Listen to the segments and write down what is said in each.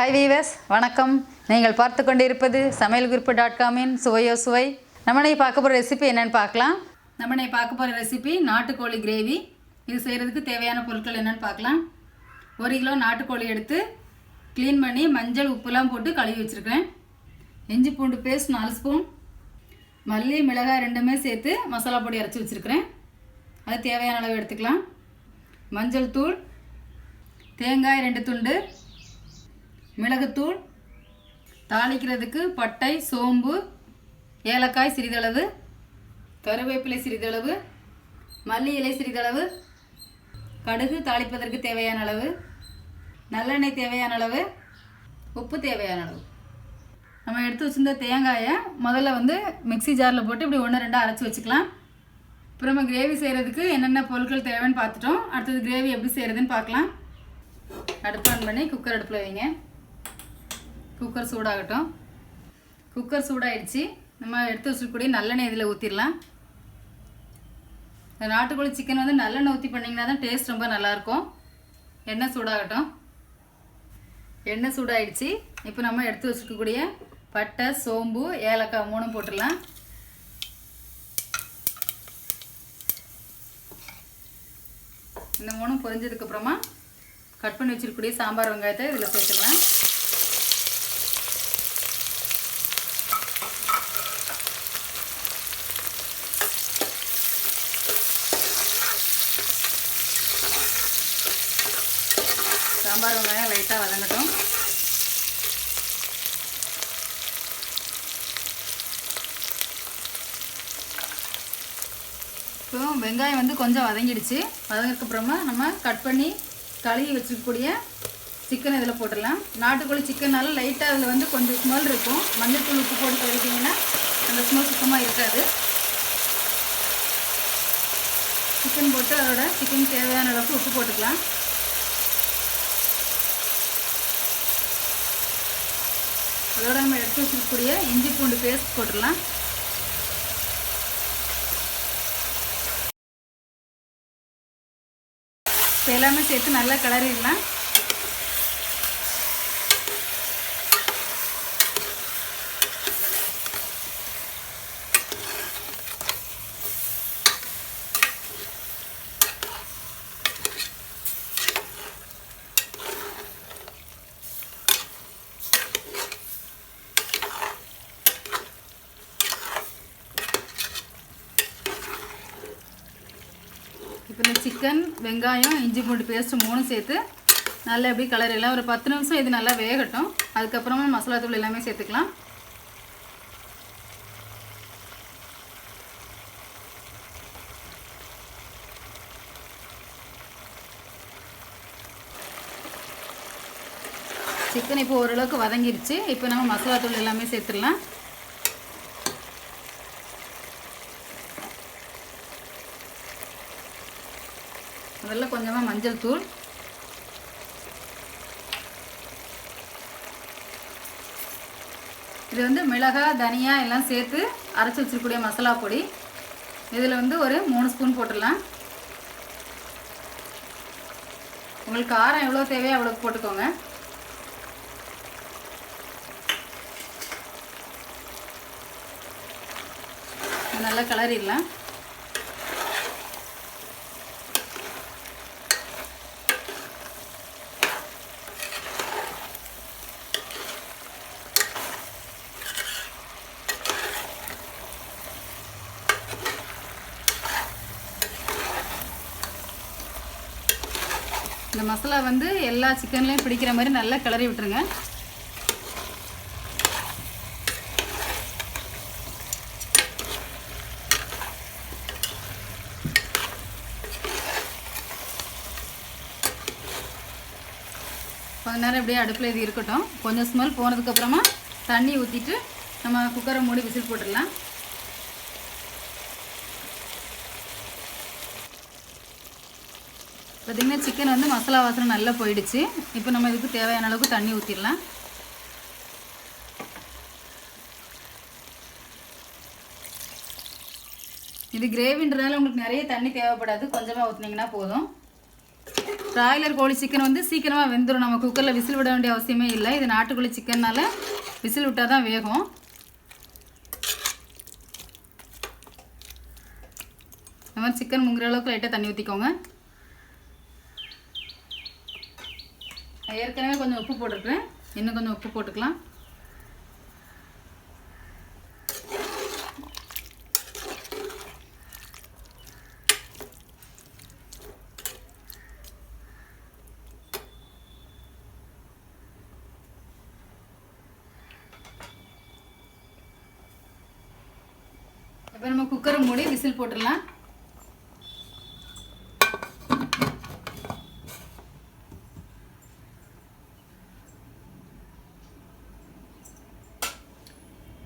Hi viewers வணக்கம். நீங்கள் பார்த்து கொண்டிருப்பது சமையல் குறிப்பு டாட் காமின் சுவையோ சுவை. நம்மனை பார்க்க போகிற ரெசிபி என்னென்னு பார்க்கலாம். நம்மனை பார்க்க போகிற ரெசிபி நாட்டுக்கோழி கிரேவி இது செய்கிறதுக்கு தேவையான பொருட்கள் என்னென்னு பார்க்கலாம். ஒரு கிலோ நாட்டுக்கோழி எடுத்து க்ளீன் பண்ணி மஞ்சள் உப்புலாம் போட்டு கழுவி வச்சுருக்கேன் இஞ்சி பூண்டு பேஸ்ட் நாலு ஸ்பூன் மல்லி மிளகாய் ரெண்டுமே சேர்த்து மசாலா பொடி அரைச்சி வச்சுருக்கிறேன். அது தேவையான அளவு எடுத்துக்கலாம். மஞ்சள் தூள் தேங்காய் ரெண்டு துண்டு மிளகுத்தூள் தாளிக்கிறதுக்கு பட்டை சோம்பு ஏலக்காய் சிறிதளவு கருவேப்பிலை சிறிதளவு மல்லி இலை சிறிதளவு கடுகு தாளிப்பதற்கு தேவையான அளவு நல்லெண்ணெய் தேவையான அளவு உப்பு தேவையான அளவு. நம்ம எடுத்து வச்சிருந்த தேங்காயை முதல்ல வந்து மிக்ஸி ஜாரில் போட்டு இப்படி ஒன்று ரெண்டாக அரைச்சி வச்சுக்கலாம். அப்புறம் நம்ம கிரேவி செய்கிறதுக்கு என்னென்ன பொருட்கள் தேவைன்னு பார்த்துட்டோம். அடுத்தது கிரேவி எப்படி செய்கிறதுன்னு பார்க்கலாம். அடுப்பு ஆன் பண்ணி குக்கர் அடுப்பில் வைங்க. குக்கர் சூடாகட்டும். குக்கர் சூடாயிடுச்சு. நம்ம எடுத்து வச்சுக்கூடிய நல்லெண்ணெய் இதில் ஊற்றிடலாம் இந்த நாட்டுக்கோழி சிக்கன் வந்து நல்லெண்ணெய் ஊற்றி பண்ணிங்கன்னா தான் டேஸ்ட் ரொம்ப நல்லாயிருக்கும். எண்ணெய் சூடாகட்டும். எண்ணெய் சூடாயிடுச்சு. இப்போ நம்ம எடுத்து வச்சுக்கக்கூடிய பட்டை சோம்பு ஏலக்காய் மூணும் போட்டுடலாம். இந்த மூணும் பொரிஞ்சதுக்கப்புறமா கட் பண்ணி வச்சிருக்கக்கூடிய சாம்பார் வெங்காயத்தை இதில் சேர்த்துடலாம் சாம்பார் வெங்காயம் லைட்டாக வதங்கட்டும் இப்போ வெங்காயம் வந்து கொஞ்சம் வதங்கிடுச்சு. வதங்கிறதுக்கப்புறமா நம்ம கட் பண்ணி கழுவி வச்சுக்கக்கூடிய சிக்கன் இதில் போட்டுடலாம். நாட்டுக்கோழி சிக்கன்னால லைட்டாக அதில் வந்து கொஞ்சம் ஸ்மெல் இருக்கும். மஞ்சத்தூள் உப்பு போட்டு கழுவிட்டிங்கன்னா அந்த ஸ்மெல் சுத்தமாக இருக்காது. சிக்கன் போட்டு அதோட சிக்கன் தேவையான அளவுக்கு உப்பு போட்டுக்கலாம். அதோட நம்ம எடுத்து வச்சிருக்கக்கூடிய இஞ்சி பூண்டு பேஸ்ட் போட்டுடலாம். எல்லாமே சேர்த்து நல்லா கிளறிடலாம் இப்போ இந்த சிக்கன் வெங்காயம் இஞ்சி பூண்டு பேஸ்ட்டு மூணும் சேர்த்து நல்லா எப்படி கலரிடலாம் ஒரு பத்து நிமிஷம் இது நல்லா வேகட்டும். அதுக்கப்புறமா மசாலா தூள் எல்லாமே சேர்த்துக்கலாம். சிக்கன் இப்போ ஓரளவுக்கு வதங்கிருச்சு. இப்போ நம்ம மசாலா தூள் எல்லாமே சேர்த்துடலாம் முதல்ல கொஞ்சமாக மஞ்சள் தூள். இது வந்து மிளகாய் தனியா எல்லாம் சேர்த்து அரைச்சி வச்சிருக்கக்கூடிய மசாலா பொடி. இதில் வந்து ஒரு மூணு ஸ்பூன் போட்டுடலாம். உங்களுக்கு காரம் எவ்வளோ தேவையோ அவ்வளோ போட்டுக்கோங்க. நல்லா கிளறிடலாம். இந்த மசாலா வந்து எல்லா சிக்கன்லேயும் பிடிக்கிற மாதிரி நல்லா கிளறி விட்டுருங்க. கொஞ்ச நேரம் இப்படியே அடுப்பில் இது இருக்கட்டும். கொஞ்சம் ஸ்மெல் போனதுக்கப்புறமா தண்ணி ஊற்றிட்டு நம்ம குக்கரை மூடி விசில் போட்டுடலாம். பார்த்திங்கன்னா சிக்கன் வந்து மசாலா வாசனை நல்லா போயிடுச்சு. இப்போ நம்ம இதுக்கு தேவையான அளவுக்கு தண்ணி ஊற்றிடலாம் இது கிரேவின்றதால உங்களுக்கு நிறைய தண்ணி தேவைப்படாது. கொஞ்சமாக ஊற்றுனீங்கன்னா போதும். பிராய்லர் கோழி சிக்கன் வந்து சீக்கிரமாக வெந்துடும் நம்ம குக்கரில் விசில் விட வேண்டிய அவசியமே இல்லை. இது நாட்டுக்கோழி சிக்கன்னால் விசில் விட்டால் தான் வேகும். இந்த மாதிரி சிக்கன் முங்குற அளவுக்கு லைட்டாக தண்ணி ஊற்றிக்கோங்க ஏற்கனவே கொஞ்சம் உப்பு போட்டிருக்கேன் இன்னும் கொஞ்சம் உப்பு போட்டுக்கலாம். இப்போ நம்ம குக்கரை மூடி விசில் போட்டுடலாம்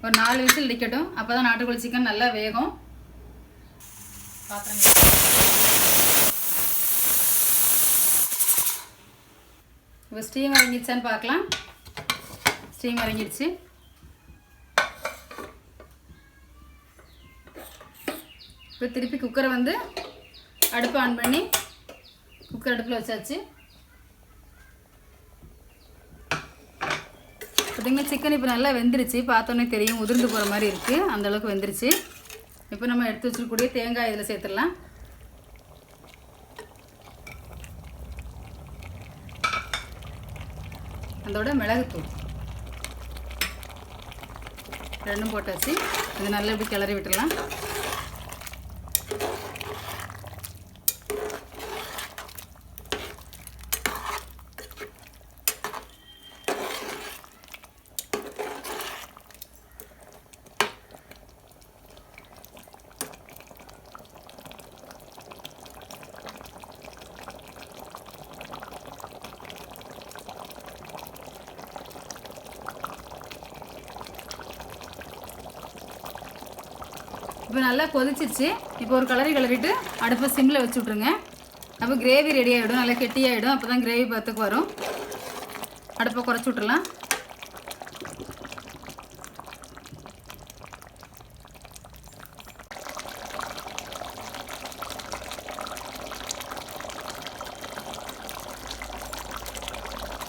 ஒரு நாலு அப்போ தான் நாட்டுக்கோழி சிக்கன் நல்லா வேகும். பாத்திரம் இப்போ ஸ்டீம் இறங்கிடுச்சான்னு பார்க்கலாம். ஸ்டீம் இறங்கிடுச்சு. இப்போ திருப்பி குக்கரை வந்து அடுப்பு ஆன் பண்ணி குக்கர் அடுப்பில் வச்சாச்சு. பார்த்தீங்கன்னா சிக்கன் இப்போ நல்லா வெந்துருச்சு. பார்த்தோன்னே தெரியும். உதிர்ந்து போகிற மாதிரி இருக்குது அந்தளவுக்கு வெந்துருச்சு. இப்போ நம்ம எடுத்து வச்சிருக்கக்கூடிய தேங்காய் இதில் சேர்த்துடலாம். அதோட மிளகுத்தூள். ரெண்டும் போட்டாச்சு. இது நல்லா இப்படி கிளறி விட்டுடலாம். இப்போ நல்லா கொதிச்சிருச்சு. இப்போ ஒரு கலரி கலரிட்டு அடுப்பை சிம்மில் வச்சு விட்ருங்க அப்போ கிரேவி ரெடி ஆகிடும் நல்லா கெட்டியாகிடும் அப்போ தான் கிரேவி பார்த்துக்கு வரும். அடுப்பை குறைச்சி விட்றலாம்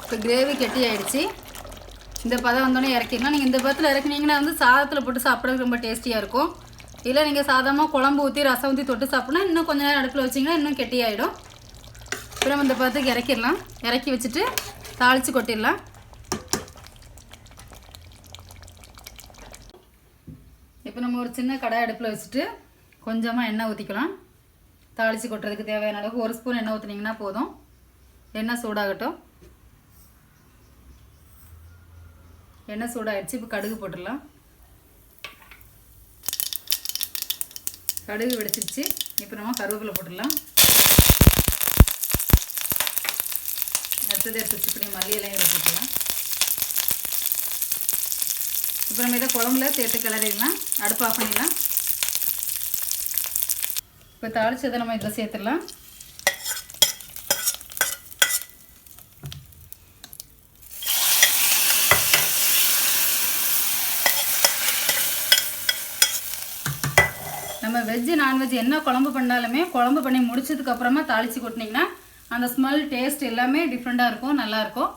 இப்போ கிரேவி கெட்டி ஆயிடுச்சு. இந்த பதம் வந்தோடனே இறக்கிடலாம். நீங்கள் இந்த பதத்தில் இறக்குனீங்கன்னா வந்து சாதத்தில் போட்டு சாப்பிட்றதுக்கு ரொம்ப டேஸ்டியாக இருக்கும். இல்லை நீங்கள் சாதமாக குழம்பு ஊற்றி ரசம் ஊற்றி தொட்டு சாப்பிட்னா இன்னும் கொஞ்ச நேரம் அடுப்பில் வச்சிங்கன்னா இன்னும் கெட்டியாயிடும். அப்புறம் இந்த பதத்துக்கு இறக்கிடலாம். இறக்கி வச்சுட்டு தாளித்து கொட்டிடலாம். இப்போ நம்ம ஒரு சின்ன கடாய் அடுப்பில் வச்சுட்டு கொஞ்சமாக எண்ணெய் ஊற்றிக்கலாம் தாளித்து கொட்டுறதுக்கு தேவையான அளவுக்கு ஒரு ஸ்பூன் எண்ணெய் ஊற்றுனீங்கன்னா போதும். எண்ணெய் சூடாகட்டும். எண்ணெய் சூடாகிடுச்சு இப்போ கடுகு போட்டுடலாம். கடுகு வெடிச்சிருச்சு. இப்போ நம்ம கருவேப்பிலை போட்டுடலாம். அடுத்தது எடுத்து வச்சுக்கூடிய மல்லி இலையும் போட்டுடலாம். இப்போ நம்ம இதை குழம்புல சேர்த்து கிளறிடலாம். அடுப்பு ஆஃப் பண்ணிடலாம். இப்போ தாளிச்சதை நம்ம இதில் சேர்த்துடலாம். வெஜ்ஜு நான்வெஜ் என்ன குழம்பு பண்ணாலுமே குழம்பு பண்ணி முடிச்சதுக்கு அப்புறமா தாளித்து கொட்டினீங்கன்னா அந்த ஸ்மெல் டேஸ்ட் எல்லாமே டிஃப்ரெண்ட்டாக இருக்கும் நல்லாயிருக்கும்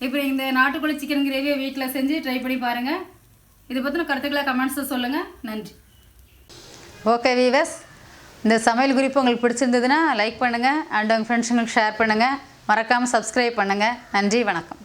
இப்போ இந்த நாட்டுக்கோழி சிக்கன் கிரேவியை வீட்டில் செஞ்சு ட்ரை பண்ணி பாருங்கள் இதை பற்றின கருத்துக்களை கமெண்ட்ஸை சொல்லுங்கள் நன்றி. ஓகே வீவர்ஸ் இந்த சமையல் குறிப்பு உங்களுக்கு பிடிச்சிருந்ததுன்னா லைக் பண்ணுங்கள் அண்ட் உங்கள் ஃப்ரெண்ட்ஸுங்களுக்கு ஷேர் பண்ணுங்கள் மறக்காமல் சப்ஸ்கிரைப் பண்ணுங்கள் நன்றி வணக்கம்.